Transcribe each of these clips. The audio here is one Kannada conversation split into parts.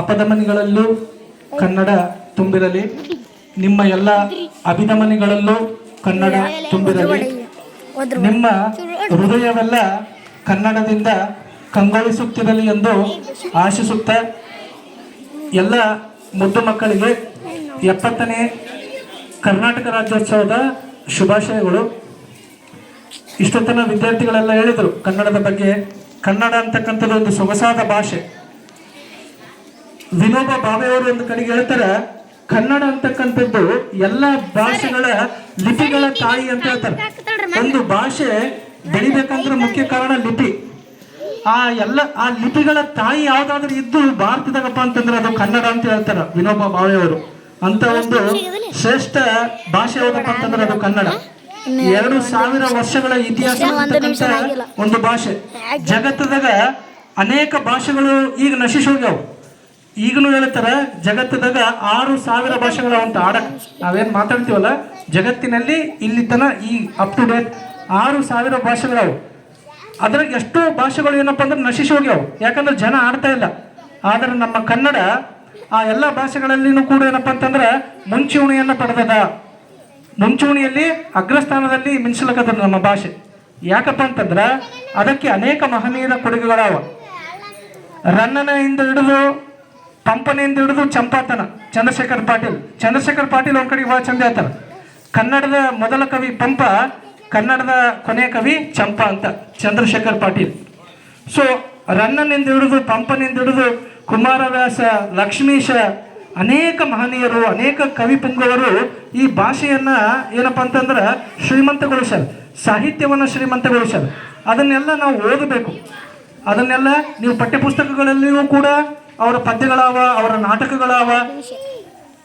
ಅಪಧಮನಿಗಳಲ್ಲೂ ಕನ್ನಡ ತುಂಬಿರಲಿ. ನಿಮ್ಮ ಎಲ್ಲ ಅಭಿಧಮನಿಗಳಲ್ಲೂ ಕನ್ನಡ ತುಂಬಿರಲಿ. ನಿಮ್ಮ ಹೃದಯವೆಲ್ಲ ಕನ್ನಡದಿಂದ ಕಂಗೊಳಿಸುತ್ತಿರಲಿ ಎಂದು ಆಶಿಸುತ್ತಾ ಎಲ್ಲ ಮುದ್ದು ಮಕ್ಕಳಿಗೆ ಎಪ್ಪತ್ತನೇ ಕರ್ನಾಟಕ ರಾಜ್ಯೋತ್ಸವದ ಶುಭಾಶಯಗಳು. ಇಷ್ಟೊತ್ತನ ವಿದ್ಯಾರ್ಥಿಗಳೆಲ್ಲ ಹೇಳಿದರು ಕನ್ನಡದ ಬಗ್ಗೆ. ಕನ್ನಡ ಅಂತಕ್ಕಂಥದ್ದು ಒಂದು ಸೊಗಸಾದ ಭಾಷೆ. ವಿನೋಬ ಭಾವೆಯವರು ಒಂದು ಕಡೆಗೆ ಹೇಳ್ತಾರೆ ಕನ್ನಡ ಅಂತಕ್ಕಂಥದ್ದು ಎಲ್ಲ ಭಾಷೆಗಳ ಲಿಪಿಗಳ ತಾಯಿ ಅಂತ ಹೇಳ್ತಾರೆ. ಒಂದು ಭಾಷೆ ಬೆಳಿಬೇಕಂದ್ರೆ ಮುಖ್ಯ ಕಾರಣ ಲಿಪಿ. ಆ ಎಲ್ಲ ಆ ಲಿಪಿಗಳ ತಾಯಿ ಯಾವ್ದಾದ್ರು ಇದ್ದು ಭಾರತದಾಗಪ್ಪ ಅಂತಂದ್ರೆ ಅದು ಕನ್ನಡ ಅಂತ ಹೇಳ್ತಾರ ವಿನೋಬ ಭಾವೆಯವರು ಅಂತ ಒಂದು ಶ್ರೇಷ್ಠ ಭಾಷೆ ಯಾವ್ದಪ್ಪ ಅಂತಂದ್ರೆ ಅದು ಕನ್ನಡ. ಎರಡು ಸಾವಿರ ವರ್ಷಗಳ ಇತಿಹಾಸ ಒಂದು ಭಾಷೆ. ಜಗತ್ತದಾಗ ಅನೇಕ ಭಾಷೆಗಳು ಈಗ ನಶಿಸಿ ಹೋಗ್ಯಾವ. ಈಗಲೂ ಹೇಳ್ತಾರ ಜಗತ್ತದಾಗ ಆರು ಸಾವಿರ ಭಾಷೆಗಳ ಅಂತ. ಆಡಕ್ ನಾವೇನ್ ಮಾತಾಡ್ತೀವಲ್ಲ? ಜಗತ್ತಿನಲ್ಲಿ ಇಲ್ಲಿ ತನ ಈ ಅಪ್ ಟು ಡೇಟ್ ಆರು ಸಾವಿರ ಭಾಷೆಗಳವು. ಅದ್ರಾಗ ಎಷ್ಟೋ ಭಾಷೆಗಳು ಏನಪ್ಪ ಅಂದ್ರೆ ನಶಿಸಿ ಹೋಗ್ಯಾವ. ಯಾಕಂದ್ರೆ ಜನ ಆಡ್ತಾ ಇಲ್ಲ. ಆದರೆ ನಮ್ಮ ಕನ್ನಡ ಆ ಎಲ್ಲ ಭಾಷೆಗಳಲ್ಲಿನೂ ಕೂಡ ಏನಪ್ಪ ಅಂತಂದ್ರೆ ಮುಂಚೂಣಿಯನ್ನು ಪಡೆದದ. ಮುಂಚೂಣಿಯಲ್ಲಿ ಅಗ್ರಸ್ಥಾನದಲ್ಲಿ ಮಿಂಚಲಕದ ನಮ್ಮ ಭಾಷೆ. ಯಾಕಪ್ಪ ಅಂತಂದ್ರೆ ಅದಕ್ಕೆ ಅನೇಕ ಮಹನೀಯರ ಕೊಡುಗೆಗಳವ. ರನ್ನನೆಯಿಂದ ಹಿಡಿದು ಪಂಪನೆಯಿಂದ ಹಿಡಿದು ಚಂಪಾತನ, ಚಂದ್ರಶೇಖರ್ ಪಾಟೀಲ್. ಚಂದ್ರಶೇಖರ್ ಪಾಟೀಲ್ ಒಂದ್ ಕಡೆ ಭಾಳ ಚಂದ ಹೇಳ್ತಾರೆ. ಕನ್ನಡದ ಮೊದಲ ಕವಿ ಪಂಪ, ಕನ್ನಡದ ಕೊನೆಯ ಕವಿ ಚಂಪಾ ಅಂತ, ಚಂದ್ರಶೇಖರ್ ಪಾಟೀಲ್. ಸೊ ರನ್ನನಿಂದ ಹಿಡಿದು, ಪಂಪನಿಂದ ಹಿಡಿದು, ಕುಮಾರವ್ಯಾಸ, ಲಕ್ಷ್ಮೀಶ, ಅನೇಕ ಮಹನೀಯರು, ಅನೇಕ ಕವಿ ಪುಂಗವರು ಈ ಭಾಷೆಯನ್ನ ಏನಪ್ಪಾ ಅಂತಂದ್ರೆ ಶ್ರೀಮಂತಗೊಳಿಸ್ಯಾರ, ಸಾಹಿತ್ಯವನ್ನು ಶ್ರೀಮಂತಗೊಳಿಸ್ಯಾರ. ಅದನ್ನೆಲ್ಲ ನಾವು ಓದಬೇಕು. ಅದನ್ನೆಲ್ಲ ನೀವು ಪಠ್ಯಪುಸ್ತಕಗಳಲ್ಲಿಯೂ ಕೂಡ ಅವರ ಪದ್ಯಗಳಾವ, ಅವರ ನಾಟಕಗಳಾವ,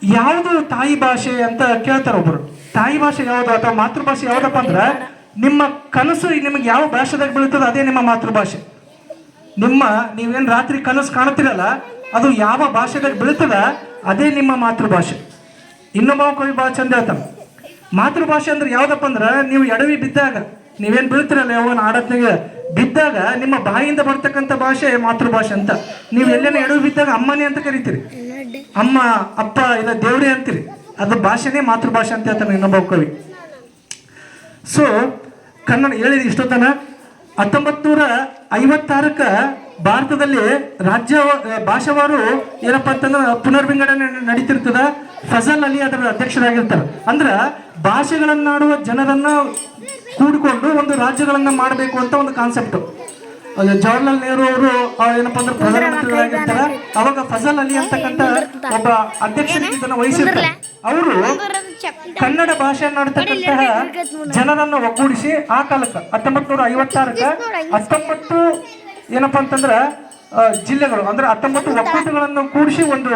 ಯಾವುದು ತಾಯಿ ಭಾಷೆ ಅಂತ ಕೇಳ್ತಾರೆ ಒಬ್ರು. ತಾಯಿ ಭಾಷೆ ಯಾವುದು ಅಥವಾ ಮಾತೃಭಾಷೆ ಯಾವ್ದಪ್ಪ ಅಂದ್ರೆ ನಿಮ್ಮ ಕನಸು ನಿಮಗೆ ಯಾವ ಭಾಷೆದಾಗ ಬೀಳ್ತದೆ ಅದೇ ನಿಮ್ಮ ಮಾತೃಭಾಷೆ. ನಿಮ್ಮ ನೀವೇನು ರಾತ್ರಿ ಕನಸು ಕಾಣುತ್ತಿರಲ್ಲ ಅದು ಯಾವ ಭಾಷೆದಾಗ ಬೀಳ್ತದ ಅದೇ ನಿಮ್ಮ ಮಾತೃಭಾಷೆ. ಇನ್ನೊಬ್ಬ ಕವಿ ಭಾಳ ಚಂದ ಹೇಳ್ತಾನೆ. ಮಾತೃಭಾಷೆ ಅಂದ್ರೆ ಯಾವ್ದಪ್ಪ ಅಂದ್ರೆ ನೀವು ಎಡವಿ ಬಿದ್ದಾಗ ನೀವೇನು ಬೀಳ್ತಿರಲ್ಲ ಯಾವ ಆಡತ್ನಾಗ ಬಿದ್ದಾಗ ನಿಮ್ಮ ಬಾಯಿಂದ ಬರ್ತಕ್ಕಂಥ ಭಾಷೆ ಮಾತೃಭಾಷೆ ಅಂತ. ನೀವು ಎಲ್ಲೇನ ಎಡವಿ ಬಿದ್ದಾಗ ಅಮ್ಮನೇ ಅಂತ ಕರಿತೀರಿ. ಅಮ್ಮ ಅಪ್ಪ ಇಲ್ಲ ದೇವ್ರೇ ಅಂತೀರಿ. ಅದು ಭಾಷೆನೇ ಮಾತೃಭಾಷೆ ಅಂತ ಹೇಳ್ತಾನೆ ಇನ್ನೊಬ್ಬ ಕವಿ. ಸೊ ಕನ್ನಡ ಹೇಳಿದ ಇಷ್ಟೊತ್ತನ ಹತ್ತೊಂಬತ್ತು ನೂರ ಐವತ್ತಾರಕ್ಕ ಭಾರತದಲ್ಲಿ ರಾಜ್ಯ ಭಾಷಾವಾರು ಏನಪ್ಪ ಅಂತಂದ್ರೆ ಪುನರ್ವಿಂಗಡಣೆ ನಡೀತಿರ್ತದ. ಫಜಲ್ ಅಲಿ ಅದರ ಅಧ್ಯಕ್ಷರಾಗಿರ್ತಾರೆ. ಅಂದ್ರೆ ಭಾಷೆಗಳನ್ನಾಡುವ ಜನರನ್ನ ಕೂಡಿಕೊಂಡು ಒಂದು ರಾಜ್ಯಗಳನ್ನ ಮಾಡಬೇಕು ಅಂತ ಒಂದು ಕಾನ್ಸೆಪ್ಟ್ ಜವಾಹರ್ಲಾಲ್ ನೆಹರು ಅವರು ಏನಪ್ಪಾ ಅಂದ್ರೆ ಪ್ರಧಾನಮಂತ್ರಿಗಳಾಗಿರ್ತಾರ ಅವಾಗ ಫಜಲ್ ಅಲಿ ಅಂತಕ್ಕಂಥ ಒಬ್ಬ ಅಧ್ಯಕ್ಷನ ವಹಿಸಿರ್ತಾರೆ. ಅವರು ಕನ್ನಡ ಭಾಷೆಯನ್ನಾಡ್ತಕ್ಕಂತಹ ಜನರನ್ನು ಒಗ್ಗೂಡಿಸಿ ಆ ಕಾಲಕ್ಕೆ ಹತ್ತೊಂಬತ್ತು ನೂರ ಐವತ್ತಾರಕ್ಕೆ. ಹತ್ತೊಂಬತ್ತು ಏನಪ್ಪಾ ಅಂತಂದ್ರ ಜಿಲ್ಲೆಗಳು ಅಂದ್ರೆ ಹತ್ತೊಂಬತ್ತು ಒಕ್ಕೂಟಗಳನ್ನು ಕೂಡಿಸಿ ಒಂದು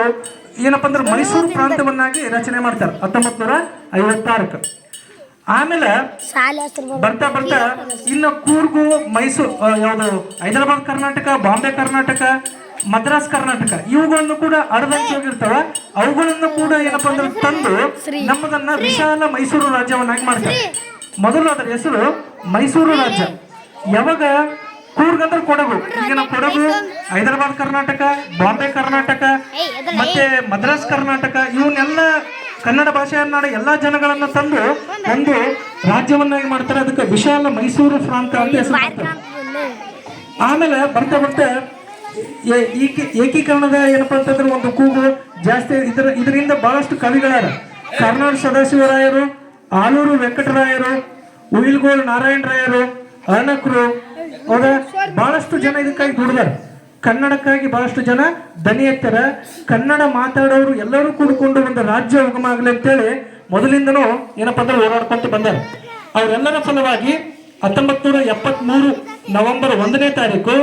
ಏನಪ್ಪ ಅಂದ್ರೆ ಮೈಸೂರು ಪ್ರಾಂತವನ್ನಾಗಿ ರಚನೆ ಮಾಡ್ತಾರೆ ಹತ್ತೊಂಬತ್ತು ನೂರ ಐವತ್ತಾರಕ್ಕೆ. ಆಮೇಲೆ ಬರ್ತಾ ಬರ್ತಾ ಇನ್ನು ಕೂರ್ಗು ಮೈಸೂರು ಯಾವುದು ಹೈದರಾಬಾದ್ ಕರ್ನಾಟಕ ಬಾಂಬೆ ಕರ್ನಾಟಕ ಮದ್ರಾಸ್ ಕರ್ನಾಟಕ ಇವುಗಳನ್ನು ಕೂಡ ಅರ್ಧಂಚಿ ಹೋಗಿರ್ತಾವೆ. ಅವುಗಳನ್ನು ಕೂಡ ಏನಪ್ಪ ಅಂದ್ರೆ ತಂದು ನಮ್ಮದನ್ನ ವಿಶಾಲ ಮೈಸೂರು ರಾಜ್ಯವನ್ನಾಗಿ ಮಾಡ್ತಾರೆ. ಮೊದಲು ಅದರ ಹೆಸರು ಮೈಸೂರು ರಾಜ್ಯ. ಯಾವಾಗ ಕೂರ್ಗ್ ಅಂದ್ರೆ ಕೊಡಗು ನಾವು ಕೊಡಗು ಹೈದರಾಬಾದ್ ಕರ್ನಾಟಕ ಬಾಂಬೆ ಕರ್ನಾಟಕ ಮತ್ತೆ ಮದ್ರಾಸ್ ಕರ್ನಾಟಕ ಇವನ್ನೆಲ್ಲ ಕನ್ನಡ ಭಾಷೆಯನ್ನಾಡ ಎಲ್ಲಾ ಜನಗಳನ್ನ ತಂದು ಒಂದು ರಾಜ್ಯವನ್ನಾಗಿ ಮಾಡ್ತಾರೆ. ಅದಕ್ಕೆ ವಿಶಾಲ ಮೈಸೂರು ಪ್ರಾಂತ ಅಂತ ಹೆಸರು. ಆಮೇಲೆ ಬರ್ತಾ ಬರ್ತಾ ಏಕೀಕರಣದ ಏನಪ್ಪಾ ಅಂತಂದ್ರೆ ಒಂದು ಕೂಗು ಜಾಸ್ತಿ ಇದರ ಇದರಿಂದ ಬಹಳಷ್ಟು ಕವಿಗಳಾರ. ಕರ್ನಾಟ ಸದಾಶಿವರಾಯರು ಆಲೂರು ವೆಂಕಟರಾಯರು ಉಯಿಲ್ಗೋಳ್ ನಾರಾಯಣರಾಯರು ಅರ್ಣಕರು ಹೌದಾ ಬಹಳಷ್ಟು ಜನ ಇದಕ್ಕಾಗಿ ದುಡಿದಾರೆ. ಕನ್ನಡಕ್ಕಾಗಿ ಬಹಳಷ್ಟು ಜನ ದನಿ ಎತ್ತರ. ಕನ್ನಡ ಮಾತಾಡೋರು ಎಲ್ಲರೂ ಕೂಡಿಕೊಂಡು ಒಂದು ರಾಜ್ಯ ಉಗಮ ಆಗಲಿ ಅಂತೇಳಿ ಮೊದಲಿಂದನೂ ಏನಪ್ಪಾ ಅಂದ್ರೆ ಓಡಾಡ್ಕೊಂತ ಬಂದಾರೆ. ಅವರೆಲ್ಲರ ಫಲವಾಗಿ ಹತ್ತೊಂಬತ್ ನೂರ ಎಪ್ಪತ್ಮೂರು ನವೆಂಬರ್ ಒಂದನೇ ತಾರೀಕು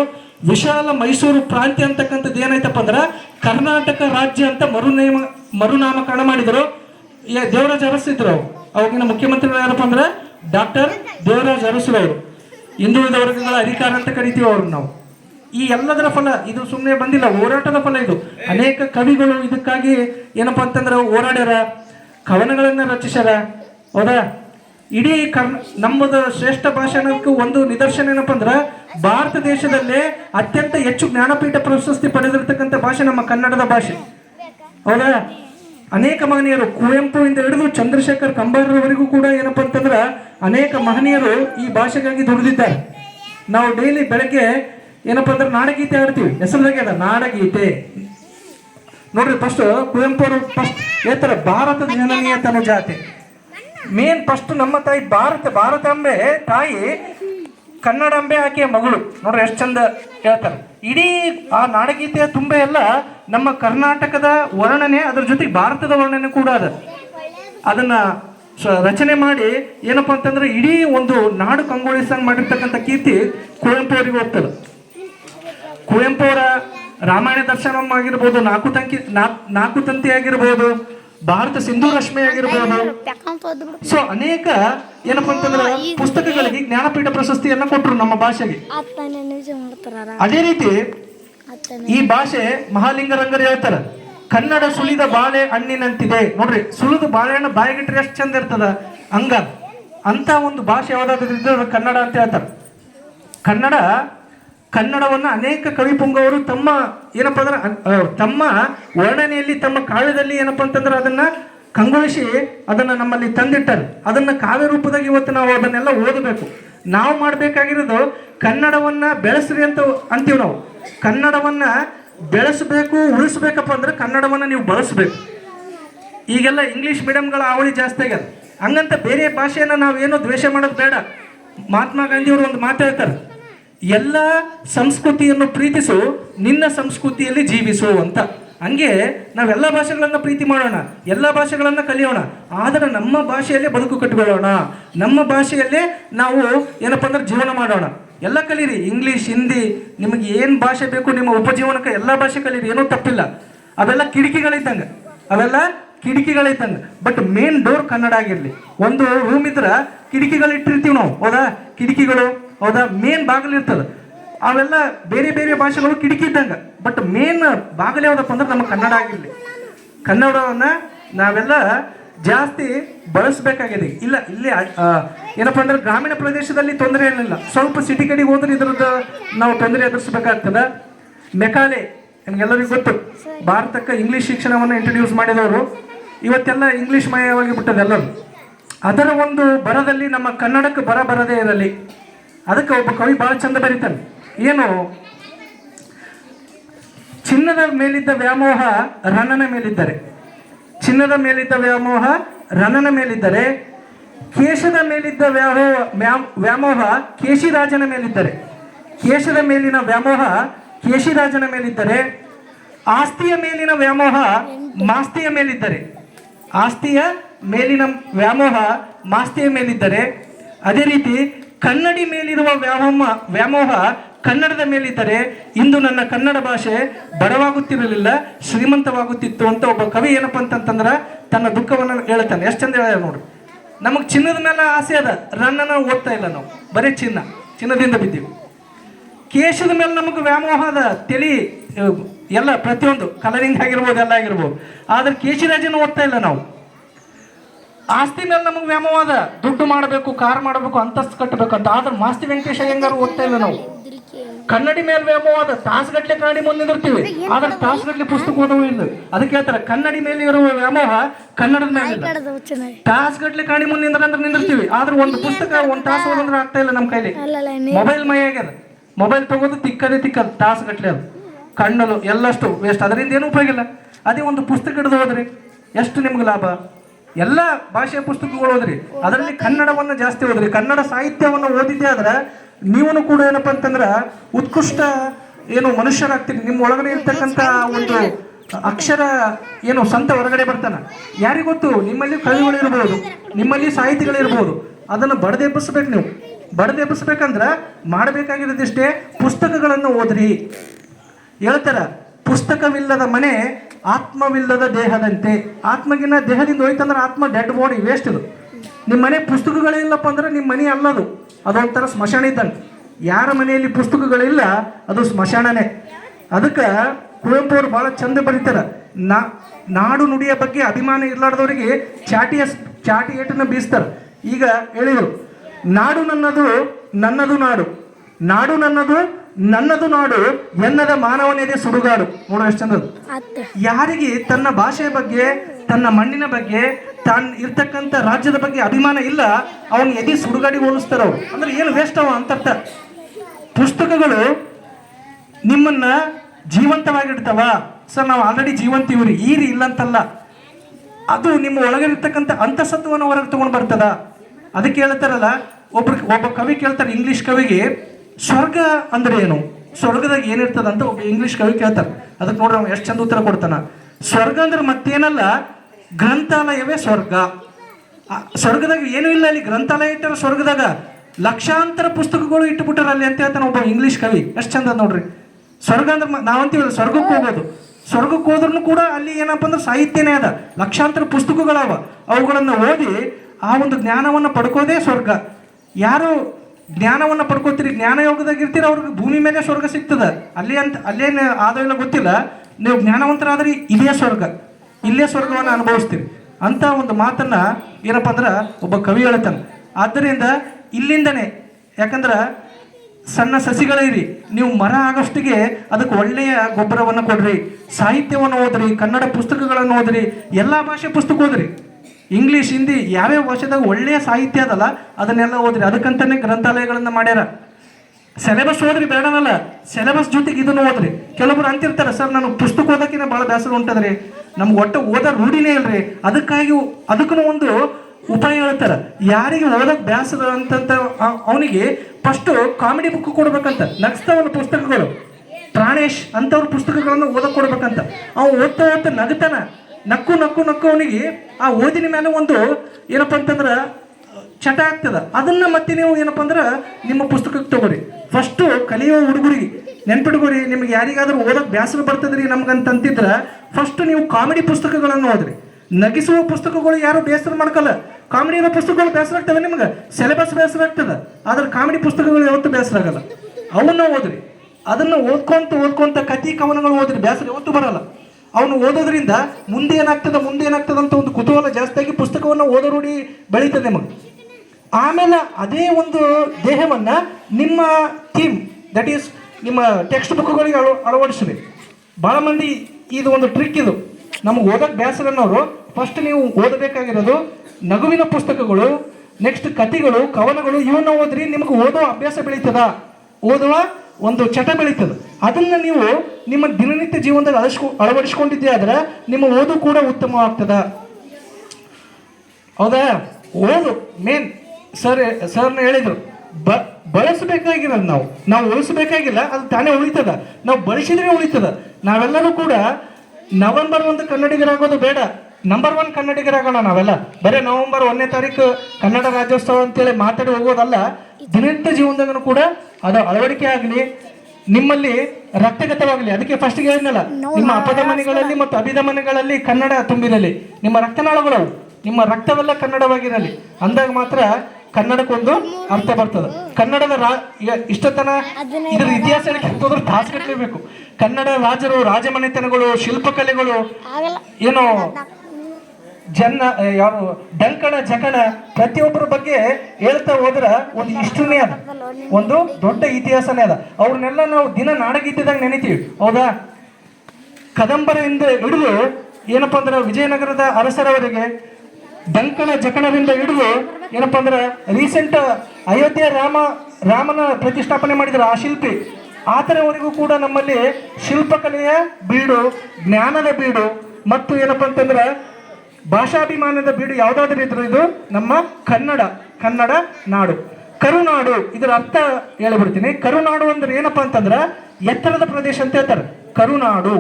ವಿಶಾಲ ಮೈಸೂರು ಪ್ರಾಂತ್ಯ ಅಂತಕ್ಕಂಥದ್ದು ಏನಾಯ್ತಪ್ಪ ಅಂದ್ರೆ ಕರ್ನಾಟಕ ರಾಜ್ಯ ಅಂತ ಮರುನೇಮ, ಮರುನಾಮಕರಣ ಮಾಡಿದರು. ದೇವರಾಜ್ ಇದ್ರು. ಅವಾಗಿನ ಮುಖ್ಯಮಂತ್ರಿಗಳು ಯಾರಪ್ಪ ಅಂದ್ರೆ ಡಾಕ್ಟರ್ ದೇವರಾಜ ಅರಸು ಅವರು ಹಿಂದುಳಿದ ವರ್ಗಗಳ ಅಧಿಕಾರ ಅಂತ ಕರಿತೀವಿ ಅವ್ರನ್ನ ನಾವು. ಈ ಎಲ್ಲದರ ಫಲ, ಇದು ಸುಮ್ಮನೆ ಬಂದಿಲ್ಲ, ಹೋರಾಟದ ಫಲ ಇದು. ಅನೇಕ ಕವಿಗಳು ಇದಕ್ಕಾಗಿ ಏನಪ್ಪಾ ಅಂತಂದ್ರೆ ಹೋರಾಡ್ಯಾರ, ಕವನಗಳನ್ನ ರಚಿಸ್ಯಾರ. ಹೌದಾ? ಇಡೀ ಕರ್ ನಮ್ಮದು ಶ್ರೇಷ್ಠ ಭಾಷಣಕ್ಕೆ ಒಂದು ನಿದರ್ಶನ ಏನಪ್ಪ ಅಂದ್ರೆ, ಭಾರತ ದೇಶದಲ್ಲೇ ಅತ್ಯಂತ ಹೆಚ್ಚು ಜ್ಞಾನಪೀಠ ಪ್ರಶಸ್ತಿ ಪಡೆದಿರ್ತಕ್ಕಂಥ ಭಾಷೆ ನಮ್ಮ ಕನ್ನಡದ ಭಾಷೆ. ಹೌದಾ? ಅನೇಕ ಮಹನೀಯರು ಕುವೆಂಪುವಿಂದ ಹಿಡಿದು ಚಂದ್ರಶೇಖರ್ ಕಂಬಾರರವರೆಗೂ ಕೂಡ ಏನಪ್ಪ ಅಂತಂದ್ರೆ ಅನೇಕ ಮಹನೀಯರು ಈ ಭಾಷೆಗಾಗಿ ದುಡಿದಿದ್ದಾರೆ. ನಾವು ಡೈಲಿ ಬೆಳಗ್ಗೆ ಏನಪ್ಪ ಅಂದ್ರೆ ನಾಡಗೀತೆ ಆಡ್ತೀವಿ ಹೆಸರುದಾಗೆ ಅದ? ನಾಡಗೀತೆ. ನೋಡ್ರಿ ಫಸ್ಟ್ ಕುವೆಂಪು ಅವರು ಫಸ್ಟ್ ಹೇಳ್ತಾರೆ ಭಾರತದ ಜನನೀಯ ತನು ಜಾತಿ. ಮೇನ್ ಫಸ್ಟ್ ನಮ್ಮ ತಾಯಿ ಭಾರತ, ಭಾರತಾಂಬೆ ತಾಯಿ ಕನ್ನಡಾಂಬೆ ಆಕೆಯ ಮಗಳು. ನೋಡ್ರಿ ಎಷ್ಟು ಚಂದ ಹೇಳ್ತಾರೆ ಇಡೀ ಆ ನಾಡಗೀತೆಯ ತುಂಬ ಎಲ್ಲ ನಮ್ಮ ಕರ್ನಾಟಕದ ವರ್ಣನೆ, ಅದ್ರ ಜೊತೆಗೆ ಭಾರತದ ವರ್ಣನೆ ಕೂಡ ಅದ. ಅದನ್ನ ರಚನೆ ಮಾಡಿ ಏನಪ್ಪಾ ಅಂತಂದ್ರೆ ಇಡೀ ಒಂದು ನಾಡು ಕಂಗೊಳಿಸಂಗ್ ಮಾಡಿರ್ತಕ್ಕಂಥ ಕೀರ್ತಿ ಕುವೆಂಪು ಅವರಿಗೆ ಹೋಗ್ತದೆ. ಕುವೆಂಪು ಅವರ ರಾಮಾಯಣ ದರ್ಶನಂ ಆಗಿರ್ಬೋದು ನಾಲ್ಕು ತಂಕಿ ನಾಲ್ಕು ತಂತಿ ಆಗಿರ್ಬೋದು ಭಾರತ ಸಿಂಧು ರಶ್ಮಿ ಆಗಿರ್ಬೋದು ಸೊ ಅನೇಕ ಏನಪ್ಪಾ ಅಂತಂದ್ರೆ ಪುಸ್ತಕಗಳಿಗೆ ಜ್ಞಾನಪೀಠ ಪ್ರಶಸ್ತಿಯನ್ನ ಕೊಟ್ಟರು ನಮ್ಮ ಭಾಷೆಗೆ. ಅದೇ ರೀತಿ ಈ ಭಾಷೆ ಮಹಾಲಿಂಗರಂಗರು ಹೇಳ್ತಾರ ಕನ್ನಡ ಸುಳಿದ ಬಾಳೆ ಹಣ್ಣಿನಂತಿದೆ. ನೋಡ್ರಿ ಸುಲಿದ ಬಾಳೆಹಣ್ಣು ಬಾಯಿಗಿಟ್ರೆ ಎಷ್ಟು ಚಂದ ಇರ್ತದ? ಹಂಗ. ಅಂತ ಒಂದು ಭಾಷೆ ಯಾವ್ದಾದ್ರು ಇದ್ರೆ ಕನ್ನಡ ಅಂತ ಹೇಳ್ತಾರೆ. ಕನ್ನಡ ಕನ್ನಡವನ್ನು ಅನೇಕ ಕವಿಪುಂಗವರು ತಮ್ಮ ಏನಪ್ಪ ಅಂದ್ರೆ ತಮ್ಮ ವರ್ಣನೆಯಲ್ಲಿ, ತಮ್ಮ ಕಾವ್ಯದಲ್ಲಿ ಏನಪ್ಪ ಅಂತಂದ್ರೆ ಅದನ್ನ ಕಂಗೊಳಿಸಿ ಅದನ್ನ ನಮ್ಮಲ್ಲಿ ತಂದಿಟ್ಟರು. ಅದನ್ನ ಕಾವ್ಯ ರೂಪದಾಗ ಇವತ್ತು ನಾವು ಅದನ್ನೆಲ್ಲ ಓದಬೇಕು. ನಾವು ಮಾಡಬೇಕಾಗಿರೋದು ಕನ್ನಡವನ್ನ ಬೆಳೆಸ್ರಿ ಅಂತ ಅಂತೀವಿ ನಾವು. ಕನ್ನಡವನ್ನ ಬೆಳೆಸಬೇಕು, ಉಳಿಸ್ಬೇಕಪ್ಪ ಅಂದ್ರೆ ಕನ್ನಡವನ್ನ ನೀವು ಬಳಸಬೇಕು. ಈಗೆಲ್ಲ ಇಂಗ್ಲಿಷ್ ಮೀಡಿಯಂಗಳ ಅವಳಿ ಜಾಸ್ತಿ ಆಗ್ಯದ. ಹಂಗಂತ ಬೇರೆ ಭಾಷೆಯನ್ನ ನಾವೇನು ದ್ವೇಷ ಮಾಡೋದು ಬೇಡ. ಮಹಾತ್ಮ ಗಾಂಧಿಯವರು ಒಂದು ಮಾತು ಹೇಳ್ತಾರೆ ಎಲ್ಲ ಸಂಸ್ಕೃತಿಯನ್ನು ಪ್ರೀತಿಸು, ನಿನ್ನ ಸಂಸ್ಕೃತಿಯಲ್ಲಿ ಜೀವಿಸು ಅಂತ. ಹಂಗೆ ನಾವೆಲ್ಲ ಭಾಷೆಗಳನ್ನು ಪ್ರೀತಿ ಮಾಡೋಣ, ಎಲ್ಲ ಭಾಷೆಗಳನ್ನು ಕಲಿಯೋಣ. ಆದರೆ ನಮ್ಮ ಭಾಷೆಯಲ್ಲೇ ಬದುಕು ಕಟ್ಟಿಕೊಳ್ಳೋಣ ನಮ್ಮ ಭಾಷೆಯಲ್ಲೇ ನಾವು ಏನಪ್ಪ ಅಂದ್ರೆ ಜೀವನ ಮಾಡೋಣ. ಎಲ್ಲ ಕಲೀರಿ, ಇಂಗ್ಲೀಷ್, ಹಿಂದಿ, ನಿಮಗೆ ಏನು ಭಾಷೆ ಬೇಕು, ನಿಮ್ಮ ಉಪಜೀವನಕ್ಕೆ ಎಲ್ಲ ಭಾಷೆ ಕಲೀರಿ, ಏನೂ ತಪ್ಪಿಲ್ಲ. ಅವೆಲ್ಲ ಕಿಟಕಿಗಳಿದ್ದಂಗೆ. ಅವೆಲ್ಲ ಕಿಟಕಿಗಳಿದ್ದಂಗೆ. ಬಟ್ ಮೇನ್ ಡೋರ್ ಕನ್ನಡ ಆಗಿರಲಿ. ಒಂದು ರೂಮ್ ಇದ್ರೆ ಕಿಟಕಿಗಳು ಇಟ್ಟಿರ್ತೀವಿ ನಾವು, ಹೌದಾ? ಕಿಟಕಿಗಳು. ಹೌದಾ? ಮೇನ್ ಬಾಗಿಲು ಇರ್ತದೆ. ಅವೆಲ್ಲ ಬೇರೆ ಬೇರೆ ಭಾಷೆಗಳು ಕಿಟಕಿ ಇದ್ದಂಗೆ ಬಟ್ ಮೇನ್ ಬಾಗಿಲು ಯಾವುದಪ್ಪ ಅಂದ್ರೆ ನಮ್ಮ ಕನ್ನಡ ಆಗಿರಲಿ. ಕನ್ನಡವನ್ನ ನಾವೆಲ್ಲ ಜಾಸ್ತಿ ಬಳಸಬೇಕಾಗಿದೆ. ಇಲ್ಲ, ಇಲ್ಲಿ ಏನಪ್ಪ ಅಂದ್ರೆ ಗ್ರಾಮೀಣ ಪ್ರದೇಶದಲ್ಲಿ ತೊಂದರೆ ಏನಿಲ್ಲ. ಸ್ವಲ್ಪ ಸಿಟಿ ಕಡೆಗೆ ಹೋದ್ರೆ ಇದ್ರದ್ದು ನಾವು ತೊಂದರೆ ಎದುರಿಸಬೇಕಾಗ್ತದ. ಮೆಕಾಲೆ, ನಿಮಗೆಲ್ಲರಿಗೂ ಗೊತ್ತು. ಭಾರತಕ್ಕೆ ಇಂಗ್ಲಿಷ್ ಶಿಕ್ಷಣವನ್ನು ಇಂಟ್ರೊಡ್ಯೂಸ್ ಮಾಡಿದವರು. ಇವತ್ತೆಲ್ಲ ಇಂಗ್ಲಿಷ್ ಮಯವಾಗಿ ಬಿಟ್ಟದೆಲ್ಲರೂ ಅದರ ಒಂದು ಬರದಲ್ಲಿ ನಮ್ಮ ಕನ್ನಡಕ್ಕೆ ಬರ ಬರದೇ ಇರಲಿ. ಅದಕ್ಕೆ ಒಬ್ಬ ಕವಿ ಭಾಳ ಚಂದ ಬರೀತಾನೆ. ಏನು? ಚಿನ್ನದ ಮೇಲಿದ್ದ ವ್ಯಾಮೋಹ ರಣನ ಮೇಲಿದ್ದರೆ. ಚಿನ್ನದ ಮೇಲಿದ್ದ ವ್ಯಾಮೋಹ ರಣನ ಮೇಲಿದ್ದರೆ. ಕೇಶದ ಮೇಲಿದ್ದ ವ್ಯಾಮೋಹ ವ್ಯಾಮ್- ವ್ಯಾಮೋಹ ಕೇಶಿರಾಜನ ಮೇಲಿದ್ದರೆ. ಕೇಶದ ಮೇಲಿನ ವ್ಯಾಮೋಹ ಕೇಶಿರಾಜನ ಮೇಲಿದ್ದರೆ. ಆಸ್ತಿಯ ಮೇಲಿನ ವ್ಯಾಮೋಹ ಮಾಸ್ತಿಯ ಮೇಲಿದ್ದರೆ. ಆಸ್ತಿಯ ಮೇಲಿನ ವ್ಯಾಮೋಹ ಮಾಸ್ತಿಯ ಮೇಲಿದ್ದರೆ. ಅದೇ ರೀತಿ ಕನ್ನಡಿ ಮೇಲಿರುವ ವ್ಯಾಮೋಹ ವ್ಯಾಮೋಹ ಕನ್ನಡದ ಮೇಲಿದ್ದರೆ ಇಂದು ನನ್ನ ಕನ್ನಡ ಭಾಷೆ ಬಡವಾಗುತ್ತಿರಲಿಲ್ಲ, ಶ್ರೀಮಂತವಾಗುತ್ತಿತ್ತು ಅಂತ ಒಬ್ಬ ಕವಿ ಏನಪ್ಪ ಅಂತಂತಂದ್ರೆ ತನ್ನ ದುಃಖವನ್ನು ಹೇಳ್ತಾನೆ. ಎಷ್ಟು ಚಂದ ಹೇಳ ನೋಡು. ನಮಗೆ ಚಿನ್ನದ ಮೇಲೆ ಆಸೆ ಅದ, ರನ್ನನ ಓದ್ತಾ ಇಲ್ಲ ನಾವು. ಬರೀ ಚಿನ್ನ, ಚಿನ್ನದಿಂದ ಬಿದ್ದೀವಿ. ಕೇಶದ ಮೇಲೆ ನಮಗೆ ವ್ಯಾಮೋಹ ಅದ ತಿಳಿ ಎಲ್ಲ ಪ್ರತಿಯೊಂದು ಕಲರಿಂಗ್ ಆಗಿರ್ಬೋದು, ಎಲ್ಲ ಆಗಿರ್ಬೋದು. ಆದ್ರೆ ಕೇಶಿರಾಜನ ಓದ್ತಾ ಇಲ್ಲ ನಾವು. ಆಸ್ತಿ ಮೇಲೆ ನಮಗೆ ವ್ಯಾಮವಾದ ದುಡ್ಡು ಮಾಡಬೇಕು, ಕಾರ್ ಮಾಡಬೇಕು ಅಂತಸ್ ಕಟ್ಟಬೇಕು ಅಂತ. ಆದ್ರೆ ಮಾಸ್ತಿ ವೆಂಕಟೇಶ ಹೆಂಗಾರು ಓದ್ತಾ ಇಲ್ಲ ನಾವು. ಕನ್ನಡಿ ಮೇಲೆ ವ್ಯಾಮವಾದ ಅದ ತಾಸುಗಟ್ಲೆ ಕನ್ನಡಿ ಮುಂದೆ ನಿಂದಿರ್ತೀವಿ. ಆದ್ರೆ ತಾಸುಗಟ್ಟಲೆ ಪುಸ್ತಕ ಓದೋವು ಇಲ್ಲ. ಅದಕ್ಕೆ ಹೇಳ್ತಾರೆ, ಕನ್ನಡಿ ಮೇಲೆ ಇರುವ ವ್ಯಾಮೋಹ ಕನ್ನಡದ ಮೇಲೆ ತಾಸ್ ಗಟ್ಲೆ ಚೆನ್ನಾಗಿ ಕಾಣಿ ಮುಂದೆ ನಿಂದ್ರ ಅಂದ್ರೆ ನಿಂದಿರ್ತೀವಿ. ಆದ್ರೆ ಒಂದು ಪುಸ್ತಕ, ಒಂದು ತಾಸು ಓದಂದ್ರೆ ಆಗ್ತಾ ಇಲ್ಲ ನಮ್ಮ ಕೈಲಿ. ಮೊಬೈಲ್ ಮೈ ಆಗ್ಯದ ಮೊಬೈಲ್ ತಗೋದು ತಿಕ್ಕದೇ ತಿಕ್ಕದು ತಾಸುಗಟ್ಟಲೆ ಅದು. ಕಣ್ಣಲು ಎಲ್ಲಷ್ಟು ವೇಸ್ಟ್ ಅದರಿಂದ ಏನು ಉಪಯೋಗ ಇಲ್ಲ. ಅದೇ ಒಂದು ಪುಸ್ತಕ ಹಿಡಿದು ಹೋದ್ರಿ ಎಷ್ಟು ನಿಮ್ಗೆ ಲಾಭ? ಎಲ್ಲ ಭಾಷೆ ಪುಸ್ತಕಗಳು ಓದ್ರಿ. ಅದರಲ್ಲಿ ಕನ್ನಡವನ್ನು ಜಾಸ್ತಿ ಓದ್ರಿ. ಕನ್ನಡ ಸಾಹಿತ್ಯವನ್ನು ಓದಿದ್ದೆ ಆದ್ರೆ ನೀವು ಕೂಡ ಏನಪ್ಪ ಅಂತಂದ್ರೆ ಉತ್ಕೃಷ್ಟ ಏನು ಮನುಷ್ಯರಾಗ್ತೀರಿ. ನಿಮ್ಮ ಒಳಗಡೆ ಇರ್ತಕ್ಕಂಥ ಒಂದು ಅಕ್ಷರ ಏನು ಸಂತ ಹೊರಗಡೆ ಬರ್ತಾನ. ಯಾರಿಗೊತ್ತು ನಿಮ್ಮಲ್ಲಿ ಕವಿಗಳು ಇರ್ಬೋದು. ನಿಮ್ಮಲ್ಲಿ ಸಾಹಿತಿಗಳಿರ್ಬೋದು ಅದನ್ನು ಬಡದೆಬ್ಬಿಸ್ಬೇಕು ನೀವು. ಬಡದೆಬ್ಬಿಸ್ಬೇಕಂದ್ರೆ ಮಾಡಬೇಕಾಗಿರೋದಿಷ್ಟೇ ಪುಸ್ತಕಗಳನ್ನು ಓದ್ರಿ. ಹೇಳ್ತಾರ ಪುಸ್ತಕವಿಲ್ಲದ ಮನೆ ಆತ್ಮವಿಲ್ಲದ ದೇಹದಂತೆ. ಆತ್ಮಗಿನ ದೇಹದಿಂದ ಹೋಯ್ತಂದ್ರೆ ಆತ್ಮ ಡೆಡ್ ಬಾಡಿ ವೇಸ್ಟ್ ಇದು. ನಿಮ್ಮ ಮನೆ ಪುಸ್ತಕಗಳಿಲ್ಲಪ್ಪ ಅಂದ್ರೆ ನಿಮ್ಮ ಮನೆ ಅಲ್ಲದು. ಅದೊಂಥರ ಸ್ಮಶಾನ ಇದ್ದಂಗೆ. ಯಾರ ಮನೆಯಲ್ಲಿ ಪುಸ್ತಕಗಳಿಲ್ಲ, ಅದು ಸ್ಮಶಾನನೇ. ಅದಕ್ಕೆ ಕುವೆಂಪು ಅವರು ಭಾಳ ಚಂದ ಬರೀತಾರೆ. ನಾ, ನಾಡು ನುಡಿಯ ಬಗ್ಗೆ ಅಭಿಮಾನ ಇರ್ಲಾರ್ದವರಿಗೆ ಚಾಟಿಯ ಚಾಟಿ ಏಟನ್ನು ಬೀಸ್ತಾರೆ. ಈಗ ಹೇಳಿದರು, ನಾಡು ನನ್ನದು ನನ್ನದು ನಾಡು. ನಾಡು ನನ್ನದು ನನ್ನದು ನಾಡು ಎನ್ನದ ಮಾನವನೆದೆ ಸುಡುಗಾಡು. ನೋಡೋ ಎಷ್ಟು ಚಂದದು ಯಾರಿಗೆ ತನ್ನ ಭಾಷೆಯ ಬಗ್ಗೆ ತನ್ನ ಮಣ್ಣಿನ ಬಗ್ಗೆ ತಾನು ಇರ್ತಕ್ಕಂಥ ರಾಜ್ಯದ ಬಗ್ಗೆ ಅಭಿಮಾನ ಇಲ್ಲ ಅವನು ಎದಿ ಸುಡುಗಾಡಿ ಹೋಲಿಸ್ತಾರ ಅವ್ರು. ಅಂದ್ರೆ ಏನು ವೇಸ್ಟ್ ಅವ ಅಂತ ಅರ್ಥ. ಪುಸ್ತಕಗಳು ನಿಮ್ಮನ್ನ ಜೀವಂತವಾಗಿಡ್ತಾವ. ಸರ್ ನಾವು ಆಲ್ರೆಡಿ ಜೀವಂತೀವ್ರಿ. ಈರಿ ಇಲ್ಲ ಅಂತಲ್ಲ ಅದು ನಿಮ್ಮ ಒಳಗಿರ್ತಕ್ಕಂಥ ಅಂತಸತ್ವವನ್ನು ಹೊರಗೆ ತಗೊಂಡು ಬರ್ತದ. ಅದಕ್ಕೆ ಹೇಳ್ತಾರಲ್ಲ ಒಬ್ರು ಒಬ್ಬ ಕವಿ ಕೇಳ್ತಾರೆ ಇಂಗ್ಲಿಷ್ ಕವಿಗೆ ಸ್ವರ್ಗ ಅಂದ್ರೆ ಏನು? ಸ್ವರ್ಗದಾಗ ಏನಿರ್ತದ ಅಂತ ಒಬ್ಬ ಇಂಗ್ಲಿಷ್ ಕವಿ ಕೇಳ್ತಾರೆ. ಅದಕ್ಕೆ ನೋಡ್ರಿ ಅವ್ನು ಎಷ್ಟು ಚಂದ ಉತ್ತರ ಕೊಡ್ತಾನ. ಸ್ವರ್ಗ ಅಂದ್ರೆ ಮತ್ತೇನಲ್ಲ? ಗ್ರಂಥಾಲಯವೇ ಸ್ವರ್ಗ. ಸ್ವರ್ಗದಾಗ ಏನೂ ಇಲ್ಲ ಅಲ್ಲಿ. ಗ್ರಂಥಾಲಯ ಇಟ್ಟಾರ ಸ್ವರ್ಗದಾಗ ಲಕ್ಷಾಂತರ ಪುಸ್ತಕಗಳು ಇಟ್ಟುಬಿಟ್ಟಾರ ಅಲ್ಲಿ ಅಂತ ಹೇಳ್ತಾನೆ ಒಬ್ಬ ಇಂಗ್ಲಿಷ್ ಕವಿ. ಎಷ್ಟು ಚಂದ ನೋಡ್ರಿ. ಸ್ವರ್ಗ ಅಂದ್ರೆ ನಾವಂತೀವಲ್ಲ ಸ್ವರ್ಗಕ್ಕೆ ಹೋಗೋದು. ಸ್ವರ್ಗಕ್ಕೆ ಹೋದ್ರೂ ಕೂಡ ಅಲ್ಲಿ ಏನಪ್ಪ ಅಂದ್ರೆ ಸಾಹಿತ್ಯನೇ ಅದ. ಲಕ್ಷಾಂತರ ಪುಸ್ತಕಗಳವ. ಅವುಗಳನ್ನು ಓದಿ ಆ ಒಂದು ಜ್ಞಾನವನ್ನು ಪಡ್ಕೋದೇ ಸ್ವರ್ಗ. ಯಾರು ಜ್ಞಾನವನ್ನು ಪಡ್ಕೋತೀರಿ ಜ್ಞಾನ ಯೋಗದಾಗ ಇರ್ತೀರಿ ಅವ್ರಿಗೆ ಭೂಮಿ ಮೇಲೆ ಸ್ವರ್ಗ ಸಿಗ್ತದ. ಅಲ್ಲಿ ಅಂತ, ಅಲ್ಲೇನು ಆದೋ ಇಲ್ಲ ಗೊತ್ತಿಲ್ಲ. ನೀವು ಜ್ಞಾನವಂತರಾದ್ರೆ ಇದೇ ಸ್ವರ್ಗ. ಇಲ್ಲೇ ಸ್ವರ್ಗವನ್ನು ಅನುಭವಿಸ್ತೀರಿ. ಅಂತ ಒಂದು ಮಾತನ್ನ ಏನಪ್ಪ ಅಂದ್ರೆ ಒಬ್ಬ ಕವಿ ಹೇಳ್ತಾನೆ. ಆದ್ದರಿಂದ ಇಲ್ಲಿಂದನೇ, ಯಾಕಂದ್ರೆ ಸಣ್ಣ ಸಸಿಗಳಿರಿ, ನೀವು ಮರ ಆಗೋಷ್ಟಿಗೆ ಅದಕ್ಕೆ ಒಳ್ಳೆಯ ಗೊಬ್ಬರವನ್ನು ಕೊಡ್ರಿ, ಸಾಹಿತ್ಯವನ್ನು ಓದ್ರಿ, ಕನ್ನಡ ಪುಸ್ತಕಗಳನ್ನು ಓದ್ರಿ, ಎಲ್ಲ ಭಾಷೆ ಪುಸ್ತಕ ಓದ್ರಿ. ಇಂಗ್ಲೀಷ್ ಹಿಂದಿ ಯಾವ್ಯಾವ ಭಾಷೆದಾಗ ಒಳ್ಳೆಯ ಸಾಹಿತ್ಯ ಅದಲ್ಲ, ಅದನ್ನೆಲ್ಲ ಓದ್ರಿ. ಅದಕ್ಕಂತಾನೆ ಗ್ರಂಥಾಲಯಗಳನ್ನು ಮಾಡ್ಯಾರ. ಸಿಲೆಬಸ್ ಓದ್ರಿ ಬೇಡನಲ್ಲ ಸಿಲೆಬಸ್ ಜೊತೆಗೆ ಇದನ್ನು ಓದ್ರಿ. ಕೆಲವೊಬ್ರು ಅಂತಿರ್ತಾರೆ, ಸರ್, ನಾನು ಪುಸ್ತಕ ಓದೋಕ್ಕಿಂತ ಭಾಳ ಬೇಸರ ಉಂಟದ್ರಿ. ನಮ್ಗೆ ಒಟ್ಟು ಓದೋ ರೂಢಿನೇ ಇಲ್ರಿ. ಅದಕ್ಕಾಗಿ ಅದಕ್ಕೂ ಒಂದು ಉಪಾಯ ಹೇಳ್ತಾರೆ. ಯಾರಿಗೆ ಓದಕ್ ಬೇಸರ ಅಂತಂತ ಅವನಿಗೆ ಫಸ್ಟ್ ಕಾಮಿಡಿ ಬುಕ್ ಕೊಡ್ಬೇಕಂತ. ನಗಿಸ್ತಾವಲ್ಲ ಪುಸ್ತಕಗಳು. ಪ್ರಾಣೇಶ್ ಅಂಥವ್ರ ಪುಸ್ತಕಗಳನ್ನು ಓದಕ್ಕೆ ಕೊಡ್ಬೇಕಂತ. ಅವ್ನು ಓದ್ತಾ ಓದ್ತಾ ನಗ್ತಾನ. ನಕ್ಕು ನಕ್ಕು ನಕ್ಕು ಅವನಿಗೆ ಆ ಓದಿನ ಮೇಲೆ ಒಂದು ಏನಪ್ಪ ಅಂತಂದ್ರೆ, ಚಟ ಆಗ್ತದ. ಅದನ್ನ ಮತ್ತೆ ನೀವು ಏನಪ್ಪ ಅಂದ್ರೆ ನಿಮ್ಮ ಪುಸ್ತಕಕ್ಕೆ ತಗೋರಿ. ಫಸ್ಟು ಕಲಿಯೋ ಹುಡುಗರಿಗೆ, ನೆನ್ಪಿಟ್ಕೋರಿ, ನಿಮ್ಗೆ ಯಾರಿಗಾದ್ರೂ ಓದಕ್ ಬೇಸರ ಬರ್ತದ್ರಿ ನಮಗಂತಂತಿದ್ರೆ ಫಸ್ಟ್ ನೀವು ಕಾಮಿಡಿ ಪುಸ್ತಕಗಳನ್ನು ಓದ್ರಿ. ನಗಿಸುವ ಪುಸ್ತಕಗಳು ಯಾರು ಬೇಸರ ಮಾಡ್ಕಲ್ಲ. ಕಾಮಿಡಿ ಇರೋ ಪುಸ್ತಕಗಳು ಬೇಸರ ಆಗ್ತವೆ ನಿಮ್ಗೆ? ಸಿಲೆಬಸ್ ಬೇಸರ ಆಗ್ತದೆ. ಆದ್ರೆ ಕಾಮಿಡಿ ಪುಸ್ತಕಗಳು ಯಾವತ್ತೂ ಬೇಸರ ಆಗಲ್ಲ. ಅವನ್ನ ಓದ್ರಿ. ಅದನ್ನ ಓದ್ಕೊಂತ ಓದ್ಕೊಂತ ಕತಿ ಕವನಗಳು ಓದ್ರಿ. ಬೇಸರ ಯಾವತ್ತೂ ಬರಲ್ಲ. ಅವನು ಓದೋದ್ರಿಂದ ಮುಂದೆ ಏನಾಗ್ತದೆ ಮುಂದೆ ಏನಾಗ್ತದೆ ಅಂತ ಒಂದು ಕುತೂಹಲ ಜಾಸ್ತಿಯಾಗಿ ಪುಸ್ತಕವನ್ನು ಓದೋ ರೂಢಿ ಬೆಳೀತದೆ ನಿಮಗೆ. ಆಮೇಲೆ ಅದೇ ಒಂದು ದೇಹವನ್ನು ನಿಮ್ಮ ಥೀಮ್ ದಟ್ ಈಸ್ ನಿಮ್ಮ ಟೆಕ್ಸ್ಟ್ ಬುಕ್ಗಳಿಗೆ ಅಳ ಅಳವಡಿಸಬೇಕು ಭಾಳ ಮಂದಿ ಇದು ಒಂದು ಟ್ರಿಕ್ ಇದು. ನಮಗೆ ಓದೋಕ್ಕೆ ಬೇಸರ ಅನ್ನೋರು ಫಸ್ಟ್ ನೀವು ಓದಬೇಕಾಗಿರೋದು ನಗುವಿನ ಪುಸ್ತಕಗಳು ನೆಕ್ಸ್ಟ್ ಕಥೆಗಳು, ಕವನಗಳು ಇವನ್ನ ಓದ್ರಿ, ನಿಮಗೆ ಓದೋ ಅಭ್ಯಾಸ ಬೆಳೀತದ. ಓದುವ ಒಂದು ಚಟ ಬೆಳೀತದೆ. ಅದನ್ನ ನೀವು ನಿಮ್ಮ ದಿನನಿತ್ಯ ಜೀವನದಲ್ಲಿ ಅಳಸ್ಕೊ ಅಳವಡಿಸ್ಕೊಂಡಿದ್ದೆ ಆದ್ರೆ ನಿಮ್ಮ ಓದು ಕೂಡ ಉತ್ತಮವಾಗ್ತದ. ಹೌದಾ? ಓದು ಮೇನ್ ಸರ್, ಸರ್ನ ಹೇಳಿದರು, ಬ, ಬಳಸಬೇಕಾಗಿರೋದು ನಾವು. ನಾವು ಉಳಿಸಬೇಕಾಗಿಲ್ಲ, ಅದು ತಾನೇ ಉಳಿತದ. ನಾವು ಬಳಸಿದ್ರೆ ಉಳಿತದ. ನಾವೆಲ್ಲರೂ ಕೂಡ ನವೆಂಬರ್ ಒಂದು ಕನ್ನಡಿಗರಾಗೋದು ಬೇಡ. ನಂಬರ್ ಒನ್ ಕನ್ನಡಿಗರಾಗೋಣ ನಾವೆಲ್ಲ. ಬರೀ ನವೆಂಬರ್ ಒಂದನೇ ತಾರೀಕು ಕನ್ನಡ ರಾಜ್ಯೋತ್ಸವ ಅಂತೇಳಿ ಮಾತಾಡಿ ಹೋಗೋದಲ್ಲ ದಿನನಿತ್ಯ ಜೀವನದಾಗೂ ಕೂಡ ಅದು ಅಳವಡಿಕೆ ಆಗಲಿ ನಿಮ್ಮಲ್ಲಿ ರಕ್ತಗತವಾಗಲಿ. ಅದಕ್ಕೆ ಫಸ್ಟ್ ಹೇಳಿದ್ನಲ್ಲ ನಿಮ್ಮ ಅಪದ ಮನೆಗಳಲ್ಲಿ ಮತ್ತು ಅಭಿದ ಮನೆಗಳಲ್ಲಿ ಕನ್ನಡ ತುಂಬಿರಲಿ. ನಿಮ್ಮ ರಕ್ತನಾಳಗಳು ನಿಮ್ಮ ರಕ್ತವೆಲ್ಲ ಕನ್ನಡವಾಗಿರಲಿ. ಅಂದಾಗ ಮಾತ್ರ ಕನ್ನಡಕ್ಕೊಂದು ಅರ್ಥ ಬರ್ತದೆ. ಕನ್ನಡದ ರಾ ಇಷ್ಟತನ ಇದ್ರ ಇತಿಹಾಸ ಹೋದ್ರೆ ತಾಸು ಕಟ್ಟಲೇಬೇಕು ಕನ್ನಡ ರಾಜರು ರಾಜಮನೆತನಗಳು ಶಿಲ್ಪಕಲೆಗಳು ಏನು ಜನ್ನ ಯಾರು ಡಂಕಣ ಜಕಣ ಪ್ರತಿಯೊಬ್ಬರ ಬಗ್ಗೆ ಹೇಳ್ತಾ ಹೋದ್ರ ಒಂದು ಇಷ್ಟನೇ ಅದ. ಒಂದು ದೊಡ್ಡ ಇತಿಹಾಸನೇ ಅದ. ಅವ್ರನ್ನೆಲ್ಲ ನಾವು ದಿನ ನಾಡಗೀತೆದಾಗ ನೆನಿತೀವಿ. ಹೌದಾ? ಕದಂಬರಿಂದ ಹಿಡಿದು ಏನಪ್ಪ ಅಂದ್ರೆ ವಿಜಯನಗರದ ಅರಸರವರೆಗೆ ಡಂಕಣ ಜಕಣರಿಂದ ಹಿಡಿದು ಏನಪ್ಪ ಅಂದ್ರೆ ರೀಸೆಂಟ್ ಅಯೋಧ್ಯೆ ರಾಮ, ರಾಮನ ಪ್ರತಿಷ್ಠಾಪನೆ ಮಾಡಿದ್ರು ಆ ಶಿಲ್ಪಿ. ಆತರವರೆಗೂ ಕೂಡ ನಮ್ಮಲ್ಲಿ ಶಿಲ್ಪಕಲೆಯ ಬೀಡು, ಜ್ಞಾನದ ಬೀಡು, ಮತ್ತು ಏನಪ್ಪ ಅಂತಂದ್ರೆ ಭಾಷಾಭಿಮಾನದ ಬೀಡು ಯಾವುದಾದ್ರೂ ಇದ್ರು ಇದು ನಮ್ಮ ಕನ್ನಡ ಕನ್ನಡ ನಾಡು. ಕರುನಾಡು ಇದರ ಅರ್ಥ ಹೇಳ್ಬಿಡ್ತೀನಿ. ಕರುನಾಡು ಅಂದ್ರೆ ಏನಪ್ಪಾ ಅಂತಂದ್ರೆ ಎತ್ತರದ ಪ್ರದೇಶ ಅಂತ ಹೇಳ್ತಾರೆ. ಕರುನಾಡು.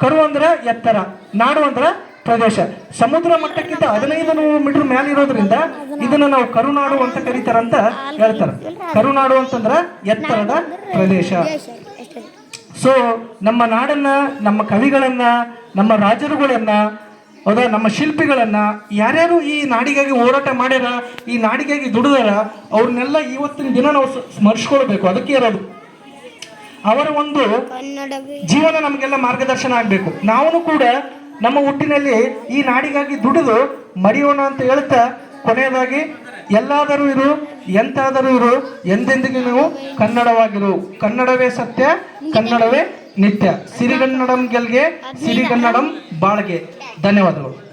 ಕರು ಅಂದ್ರೆ ಎತ್ತರ ನಾಡು ಅಂದ್ರೆ ಪ್ರದೇಶ. ಸಮುದ್ರ ಮಟ್ಟಕ್ಕಿಂತ ಹದಿನೈದು ನೂರು ಮೀಟರ್ ಮೇಲೆ ಇರೋದ್ರಿಂದ ಇದನ್ನ ನಾವು ಕರುನಾಡು ಅಂತ ಕರೀತಾರಂತ ಹೇಳ್ತಾರೆ. ಕರುನಾಡು ಅಂತಂದ್ರೆ ಎತ್ತರದ ಪ್ರದೇಶ. ಸೊ ನಮ್ಮ ನಾಡನ್ನ ನಮ್ಮ ಕವಿಗಳನ್ನ ನಮ್ಮ ರಾಜರುಗಳನ್ನ ಹೌದಾ? ನಮ್ಮ ಶಿಲ್ಪಿಗಳನ್ನ ಯಾರ್ಯಾರು ಈ ನಾಡಿಗಾಗಿ ಹೋರಾಟ ಮಾಡ್ಯಾರ, ಈ ನಾಡಿಗಾಗಿ ದುಡಿದಾರ, ಅವ್ರನ್ನೆಲ್ಲ ಇವತ್ತಿನ ದಿನ ನಾವು ಸ್ಮರಿಸ್ಕೊಳ್ಬೇಕು. ಅದಕ್ಕೆ ಇರೋದು. ಅವರ ಒಂದು ಜೀವನ ನಮಗೆಲ್ಲ ಮಾರ್ಗದರ್ಶನ ಆಗಬೇಕು. ನಾವು ಕೂಡ ನಮ್ಮ ಹುಟ್ಟಿನಲ್ಲಿ ಈ ನಾಡಿಗಾಗಿ ದುಡಿದು ಮರೆಯೋಣ ಅಂತ ಹೇಳ್ತಾ ಕೊನೆಯದಾಗಿ, ಎಲ್ಲಾದರೂ ಇರು, ಎಂತಾದರೂ ಇರು, ಎಂದೆಂದಿಗೂ ನೀವು ಕನ್ನಡವಾಗಿರು. ಕನ್ನಡವೇ ಸತ್ಯ, ಕನ್ನಡವೇ ನಿತ್ಯ. ಸಿರಿಗನ್ನಡಂ ಗೆಲ್ಗೆ, ಸಿರಿಗನ್ನಡಂ ಬಾಳ್ಗೆ. ಧನ್ಯವಾದಗಳು ಹಾಂ